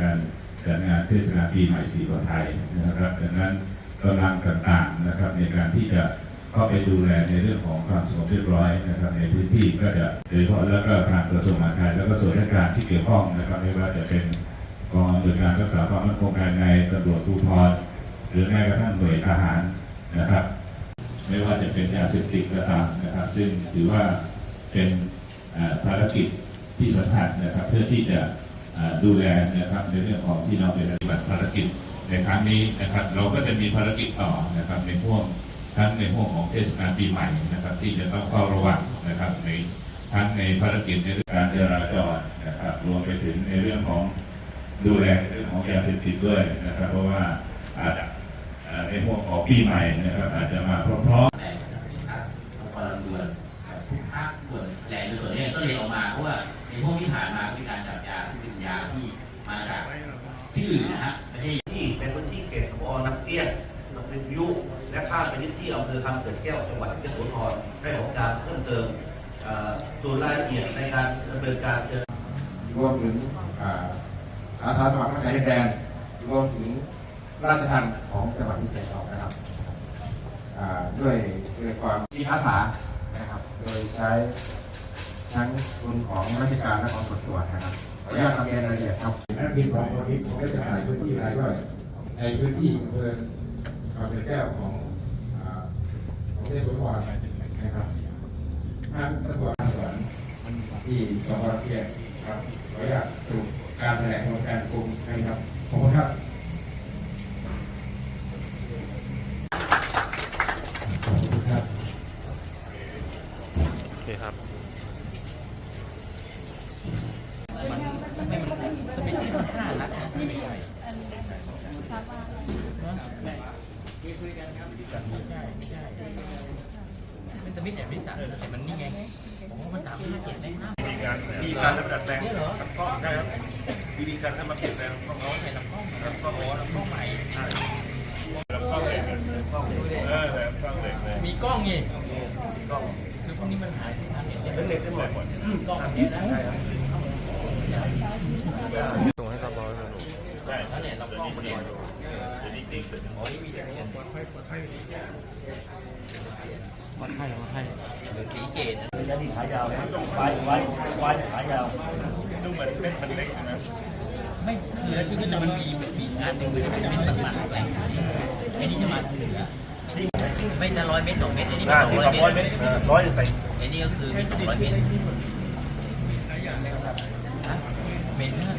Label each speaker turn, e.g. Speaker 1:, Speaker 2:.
Speaker 1: การจัดงานเทศกาลปีใหม่สีของไทยนะครับดังนั้นกำลังต่างๆนะครับในการที่จะเข้าไปดูแลในเรื่องของความสงบเรียบร้อยนะครับในพื้นที่ก็จะโดยเฉพาะแล้วก็ทางกระทรวงมหาดไทยแล้วก็ส่วนราชการที่เกี่ยวข้องนะครับไม่ว่าจะเป็นกองอำนวยการรักษาความมั่นคงภายในตำรวจภูธรหรือแม้กระทั่งหน่วยทหารนะครับ ไม่ว่าจะเป็นยาเสพติดก็ตามนะครับ ซึ่งถือว่าเป็นภารกิจที่สำคัญนะครับ เพื่อที่จะ ดูแลนะครับในเรื่องของที่เราเป็นปฏิบัติภารกิจในครั้งนี้นะครับ เราก็จะมีภารกิจต่อนะครับในห่วงทั้งในห่วงของเทศกาลปีใหม่นะครับ ที่จะต้องเฝ้าระวังนะครับในทั้งในภารกิจในเรื่องการจราจรนะครับรวมไปถึงในเรื่องของดูแลเรื่องของยาเสพติดด้วยนะครับ เพราะว่าอาจจะในห่วงของปีใหม่นะครับ อาจจะมาพร้อม
Speaker 2: ว่าในพวกที่ผ่านมาก็มีการจับยาที่เป็นยาที่มาจากที่อื่นนะฮะไม่ใช่
Speaker 3: ที่เป็นพื้นที่เขตของอน้ำเปี้ยนลำเป็นยุและข้ามไปที่ที่อำเภอคำเกิดแก้วจังหวัดยโสธรได้ของการเพิ่มเติมเอ่อส่วนรายละเอียดในการดำเนินการเจอ
Speaker 4: รวมถึงอ่าอาสาสมัครรักษาดินแดนรวมถึงราชทัณฑ์ของจังหวัดที่เป็นออกนะครับอ่าด้วยด้วยความที่อาสานะครับ โดยใช้ ทั้งทุนของราชการและของส่วนตัวนะครับขออนุญาตทำเรียนรายละเอียดครับนักบินสองคนนี้ผมได้จะถ่ายพื้นที่รายย่อยในพื้นที่อำเภอคำเกิดแก้วของอ่าของเทศบาลนะครับทางตำรวจสวนที่สองวันเพียรครับขออนุญาตสรุปการแถลงของการกลุ่มนะครับขอบคุณครับขอบคุณครับ
Speaker 2: เป็นสมิธเนี่ยพิษสันแต่มันนี่ไงผมว่ามันตามห้าเจ็ดได้นะ
Speaker 5: มีการมีการดัดแปลงกับกล้องได้ครับมีมีการทำมาเปลี่ยนแปลงกล้อง
Speaker 2: เขาใส่ลำกล้องลำกล้องโอ้ลำกล้องใหม่
Speaker 5: ล้วกล้องเหล็กกล้องเล็กล้องเหล็กเลย
Speaker 2: มีกล้องนี่
Speaker 5: กล้อง
Speaker 2: คือพวกนี้มันหายที่ทันเนี่ย
Speaker 5: เป็นเหล็กทั้งหมด
Speaker 2: กล้องแบบนี้ยนะ
Speaker 5: ใช่ครับ
Speaker 6: ส่งให้กบอยมาดู
Speaker 5: ใช่
Speaker 2: แล้วเนี่ยลำกล้องมันเนี่ย
Speaker 5: เดี๋ยวนี้จริงเป็น
Speaker 2: โอ้ยมีแต่เนี่ย
Speaker 6: วัดไข้วัดไข้
Speaker 2: สีเกต
Speaker 3: ระยะที่ขายาวไว้ไว้ไว้ขายาว
Speaker 5: ดูเหมือนเม็ดมันเล็กนะ
Speaker 2: ไม่คือที่จะมันมีมีงานหนึ่งมันจะเป็นเม็นมันแหล่งไอ้นี่จะมาเหนือไม่จะร้อยเม็ดสองเม็ดไอ้นี่สองร้อ
Speaker 3: ย
Speaker 2: เม
Speaker 3: ตรร้อยใส่
Speaker 2: ไอ้นี่ก็คือมีสองร้อยเม็ดฮะเหม็นนะ